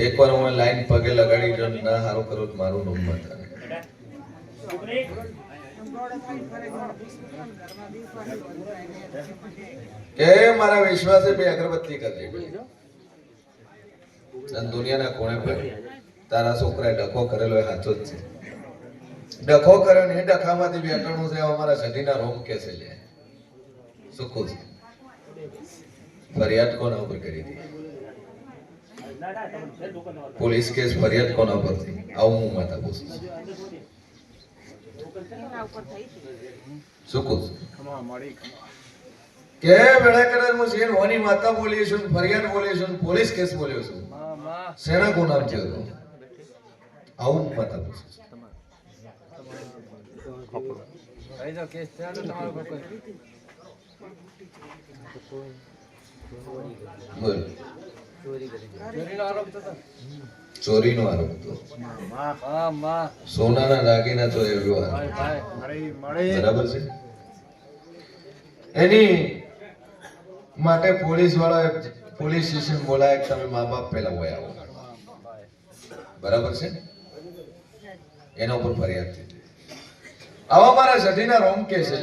એકવાર હું લાઈન પગે લગાડી જો ના સારું કરો તો મારું નામ બતાવે કે મારા વિશ્વાસે બે અગરબત્તી કરી અને દુનિયાના કોણે ભાઈ, તારા છોકરાએ ડખો કરેલો એ સાચો જ છે. ડખો કર્યો ને એ ડખામાંથી બેઠાણું છે અમારા સઢીના રોમ કે છે લે સુખું છે? ફરિયાદ કોના ઉપર કરી હતી? પોલીસ કેસ ફરિયાદ કોના ઉપર થઈ આવું હું માતા પૂછું છું. શું કહું છું કે વેળાકરણ હું શેર હોની માતા બોલી છું ફરિયાદ બોલી છું પોલીસ કેસ બોલ્યો છું શેના ગુનામ થયો હતો આવું હું માતા પૂછું છું. બોલ. ચોરીનો આરોપ હતો સોનાના દાગીના ચોરી વ્યવહાર. બરાબર છે? એની માટે પોલીસવાળા પોલીસ સ્ટેશન બોલાય તમે મા બાપ પહેલા હોય આવો. બરાબર છે? એના ઉપર ફરિયાદ થઈ. આવા મારા સઢીના રોંગ કે છે.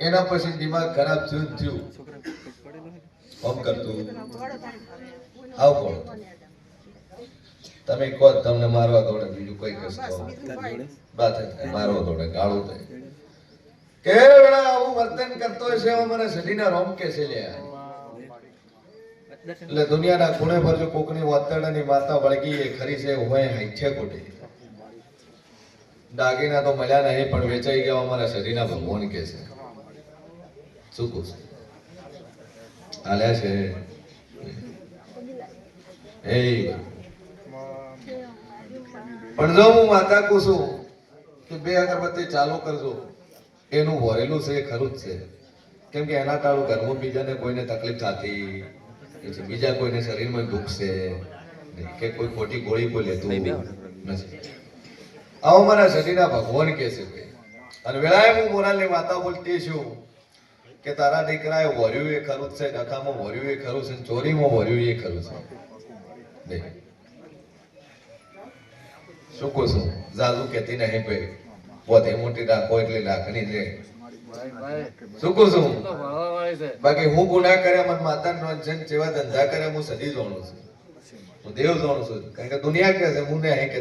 એના પછી દિમાગ ખરાબ થયું થયું. ઓમ કરતું. આવ કોણ તમે કહો તમને મારવા દોડે, બીજું કોઈ કશું બાત મારવા દોડે, ગાળો થાય. કે આવું વર્તન કરતો છે મારા સઢીના રોમ કે છે લે એટલે દુનિયાના ખૂણે પર જો કોકની વાતડાની માતા વળગી, એ ખરી છે હોય હાઈ છે ખોટી દાગીના તો મળ્યા નહીં, પણ વેચાઈ ગયા, અમારા શરીરના ભગવાન કે છે. શું કહું છું? છે એ પણ જો હું માતા કહું છું કે બે અગરબત્તી ચાલુ કરજો. એનું વરેલું છે એ ખરું જ છે. કેમ કે એના કારણે ઘરમાં બીજાને કોઈને તકલીફ થતી પછી બીજા કોઈને શરીરમાં દુઃખ છે કે કોઈ ખોટી ગોળી કોઈ લેતું નથી. આવો મારા શરીરના ભગવાન કે છે અને વેળાએ હું મોરાલની વાતા બોલતી છું. કે તારા દીકરાએ વર્યું એ ખરું છે ડખામાં વર્યું એ ખરું છે, ચોરીમાં વર્યું એ ખરું છે. શું કહું છું? જાજુ કેતી નહીં ભાઈ પોતે મોટી રાખો એટલે લાકડી છે શું કહું છું? બાકી હું ગુના કર્યા મને માતા નોંધન જેવા ધંધા કર્યા હું સદી જોણું છું. હું દેવ જાણું છું. કારણ કે દુનિયા કે છે, હું નહીં કે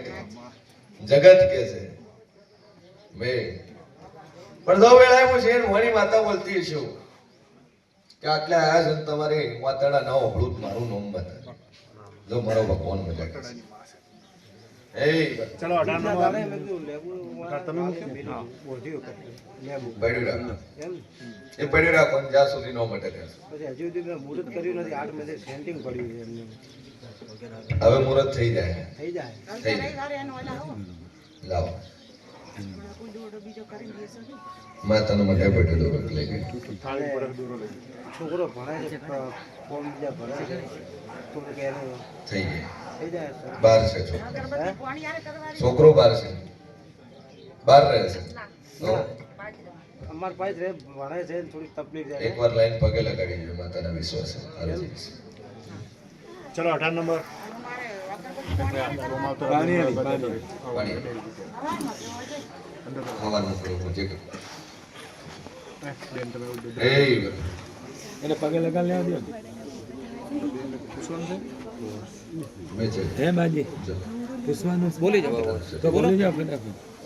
જગત કે છે. બે. પણ દો વેળાએ હું શેર વણી માતા બોલતી હશે કે આટલે છે ને તમારી વાતડા ના ઓભળું મારું નામ બતા જો મારો ભગવાન મજા છે એ ચલો અઢાર રાખો. જ્યાં સુધી નો મટે ત્યાં. હજુ સુધી મુહૂર્ત કર્યું નથી. આઠ મેં સેન્ટિંગ પડ્યું છે એમને. હવે મુહૂર્ત થઈ જાય. થઈ જાય. થઈ જાય. લાવો. માતાનો મઢે પડ્યો દોરો લઈ ગઈ છોકરો ભણાય છે ફોર્મ બીજા ભણે છે. તો કે એનું થઈ ગઈ જાય. બાર છે છોકરો. છોકરો બાર છે. બાર રહે છે. અમાર પાસે રે ભણાય છે ને થોડી તકલીફ છે એકવાર લાઈન પગે લગાડી દેજો માતાના વિશ્વાસ ચલો અઢાર નંબર. પાણી. એને પગે લગાડ લેવા દો. હે બાજી બોલી જાઓ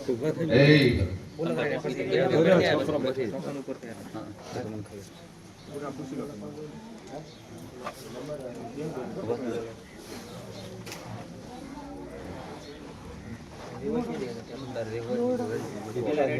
ઊભા થઈ એ ભુવાજી આ ત્રણ વર્ષથી બેઠો છે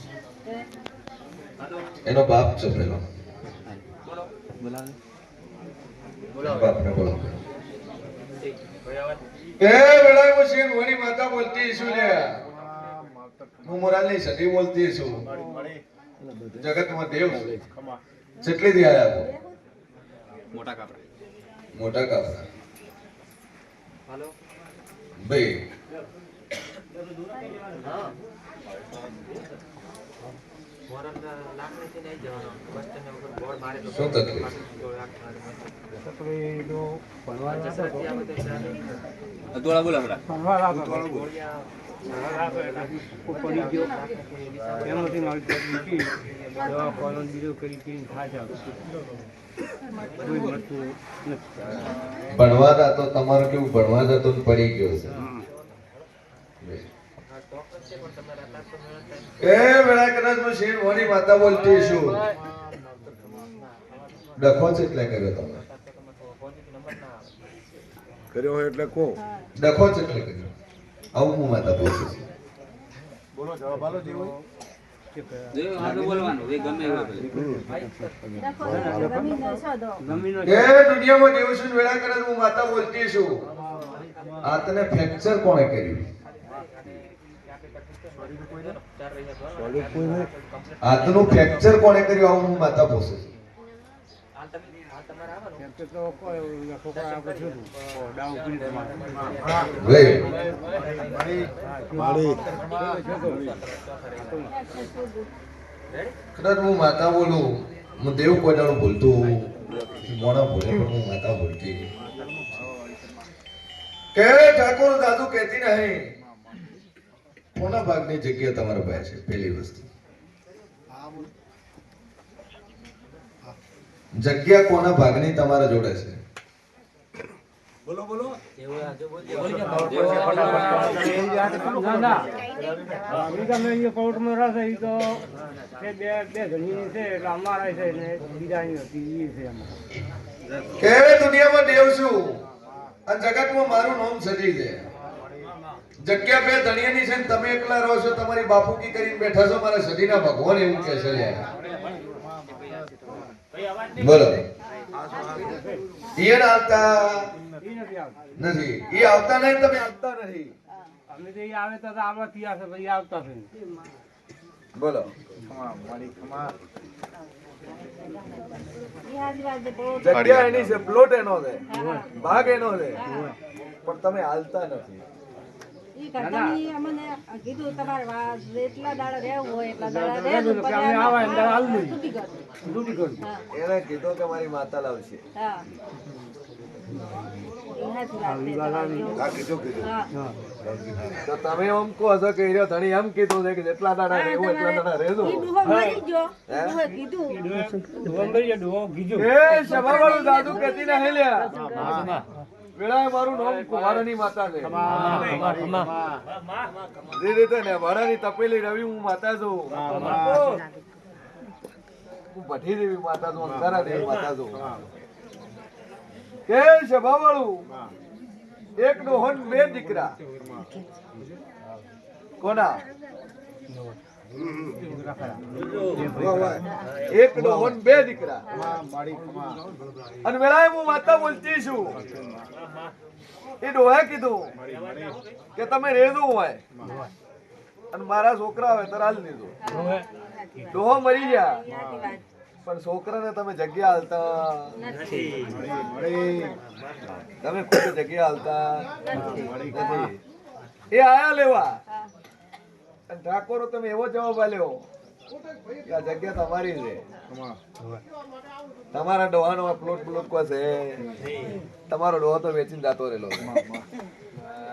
એનો બાપ છો પેલો બાપને બોલો એ હું વણી માતા બોલતી છું હું મોરાલની સદી બોલતી છું. જગતમાં દેવ જેટલી દી આયા મોટા કાપડા. મોટા કાપડા. શું ભણવા તો તમારું કેવું? ભણવા જતો પડી ગયો છે. એ વેળા કદાચ હું શેર વણી માતા બોલતી છું. ડખો છે એટલે કર્યો તમે. કર્યો હોય એટલે કો ડખો છે એટલે કર્યો. આવું હું માતા બોલું છું. બોલો જવાબ આલો જે આગળ બોલવાનું જે ગમે એવું બોલે. ડખો જમીન શોધો જમીન એ દુનિયામાં જેવું છું વેળા કદાચ હું માતા બોલતી છું. આ તને ફ્રેક્ચર કોણે કર્યું? હાથનું ફ્રેક્ચર કોણે કર્યું? આવું હું માતા કદાચ હું માતા બોલું, હું દેવ કોઈ દાડો બોલતું મોણા પણ હું માતા બોલતી કે ઠાકોર દાદુ કહેતી નહીં કોના ભાગની જગ્યા તમારા પાસે છે પહેલી વસ્તુ? જગ્યા કોના ભાગની તમારા જોડે છે? બોલો બોલો. ના ના. અમે તમે અહીંયા કોર્ટમાં રહેશે એ તો બે બે જણની છે એટલે અમારા છે ને બીજાની હતી એ છે એમાં કે દુનિયામાં દેવ છું? આ જગતમાં મારું નામ સજી છે. જગ્યા બે ધણિયાની છે ને તમે એકલા રહો છો તમારી બાપુકી કરીને બેઠા છો મારા સદીના ભગવાન એવું કે છે યાર. બોલો. ઈયર આવતા નથી. એ આવતા નહીં તમે આવતા નથી. અમે તો એ આવે તો તો આવા છે પછી આવતા છે. બોલો. જગ્યા એની છે પ્લોટ એનો છે. ભાગ એનો છે. પણ તમે હાલતા નથી. એને કીધું કે મારી માતા લાવશે. તમે એમ કહો છો કે હીરો ધણી એમ કીધું છે કે જેટલા દાડા રહેવું એટલા દાડા રહેજો. કીધું. એ દાદુ હેલ્યા વેળાએ મારું નામ કુંવારાની માતા છે જે રીતે ને વારાની તપેલી રવિ હું માતા છું. હું ભઠ્ઠી દેવી માતા છું અંધારા દેવી માતા છું. કે સભાવાળું એક ડોહન બે દીકરા. કોના? એક ડોહન બે દીકરા. અને વેળાએ હું માતા બોલતી છું. એ ડોહે કીધું કે તમે રેદું હોય. અને મારા છોકરા હોય તો હાલ દીધું ડોહો મરી ગયા. પણ છોકરાને તમે જગ્યા હાલતા તમે ખુદ જગ્યા હાલતા એ આયા લેવા. ઠાકોરો તમે એવો જવાબ આલ્યો. આ જગ્યા તમારી છે. તમારા ડોહાનો પ્લોટ પ્લોટ કો છે? તમારો ડોહો તો વેચીને જાતો રહેલો.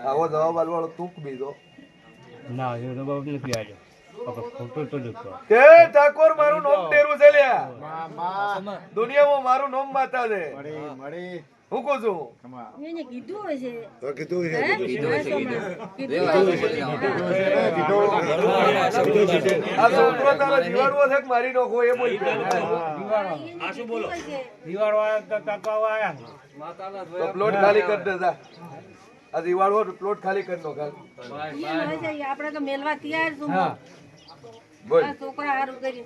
આવો જવાબ આલવાળો તુક બીજો? ના એ તો બહુ નથી આવ્યો ઠાકોર મારું નોમ તેરું છે લ્યા. દુનિયામાં મારું નામ માતા છે. હું કહું છું? એને કીધું હશે. તો કીધું? છે કીધું હશે. આ છોકરો તારો જીવાડવો છે કે મારી નોખો એ બોલ. દિવાળ વાળા તો કાકા આયા તો પ્લોટ ખાલી કરી દે જા આ દિવાળો પ્લોટ ખાલી કરી નો ખાલી આપણે તો મેલવા તૈયાર છું. હા. બોલ. આ છોકરા હારું કરી.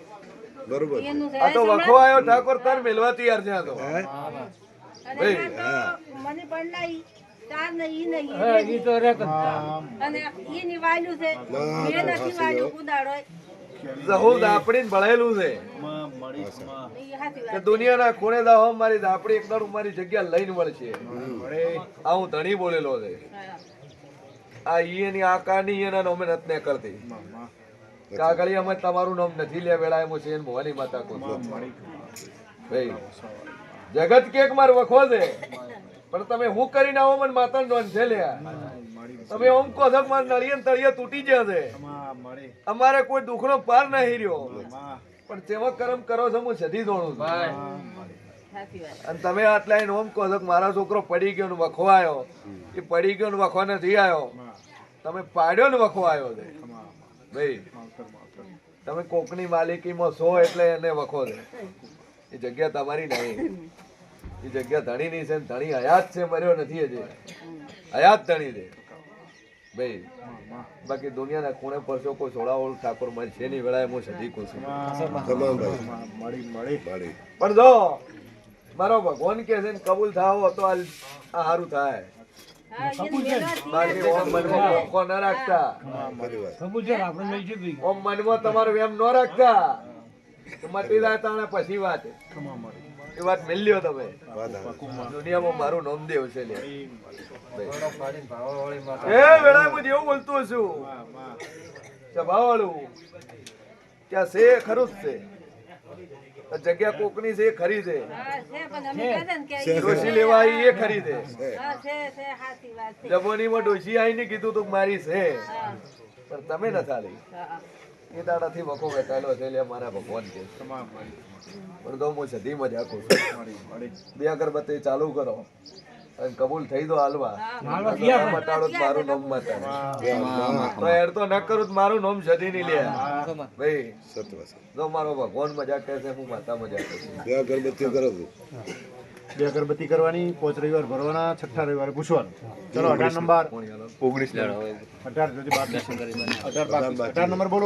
બરોબર. આ તો વખો આવ્યો ઠાકોર તાર મેલવા તૈયાર છે આ તો. હા? તો મને પણ તાર ને ઈ ને ઈ હા બે એ તો રેક જ હતા. અને ઈ ની વાયલું છે મેં નથી વાયલું કુદાડો જહુ દાપડીને ભળેલું છે. કે દુનિયાના ખૂણે દાહો મારી દાપડી એક મારી જગ્યા લઈને વળશે. આ હું ધણી બોલેલો છે. આ ઈ એની આકારની એના નોમે ને કરતી. કાગળી અમે તમારું નામ નથી લે વેળા એમ છે મોહની માતા છું. ભાઈ જગત કેક માર વખો છે. પણ તમે હું કરીને આવો મને માતા નોન છે લ્યા તમે ઓમ કહો છો મારે નળિયે તળિયે તૂટી ગયા છે. અમારે કોઈ દુખનો પાર નહીં રહ્યો. પણ જેવો કર્મ કરો છો હું સધી છું. અને તમે આટલા એને ઓમ કહો છો મારા મારો છોકરો પડી ગયો ને વખો આવ્યો. એ પડી ગયો ને વખો નથી આવ્યો. તમે પાડ્યો ને વખો આવ્યો છે. ભાઈ તમે કોકની માલિકીમાં છો એટલે એને વખો છે. એ જગ્યા તમારી નહીં. એ જગ્યા ધણીની છે ધણી હયાત છે મર્યો નથી હજી. હયાત ધણી છે. ભાઈ બાકી દુનિયાના ખૂણે પરસો કોઈ સોળાવોળ ઠાકોર મારી છે ની વેળાએ હું સધી કહું છું. તમામ ભાઈ. મળી મળી. પણ જો મારો ભગવાન કે છે ને કબૂલ થાવ તો આ સારું થાય. ઓમ મનમાં તમારું એમ ન રાખતા. મટી જાય તાણે પછી વાત. એ વાત મિલ્યો તમે. દુનિયામાં મારું નામ દેવ છે લે એ વેળા હું જેવું બોલતો છું. સભાવાળું ત્યાં છે ખરું જ છે. જગ્યા કોકની છે એ ખરી છે. હા છે પણ અમે કહેતા ને કે ઈ- ડોશી લેવા આવી એ ખરી છે. જબોની માં છે સાચી વાત જબોનીમાં ડોશી આવીને કીધું તું મારી છે. પણ તમે નતા લઈ હા. એ દાડાથી વખો વેચાયેલો છે એટલે મારા ભગવાન કે પણ તો હું સધી મજા કરું છું. બે અગરબત્તી ચાલુ કરો. અને કબૂલ થઈ દો હાલવા. મટાડો મારું નોમ મટાડો તો એડ તો ન કરું મારું નોમ સધી નહીં લે ભાઈ સત્વ જો મારો ભગવાન મજા કહે છે હું માતા મજા કરું છું. બે અગરબત્તી કરો છું. બે અગરબત્તી કરવાની પાંચ રવિવાર ભરવાના છઠ્ઠા રવિવારે પૂછવાનું. ચલો અઢાર નંબર. ઓગણીસ? અઢાર અઢાર અઢાર નંબર બોલો.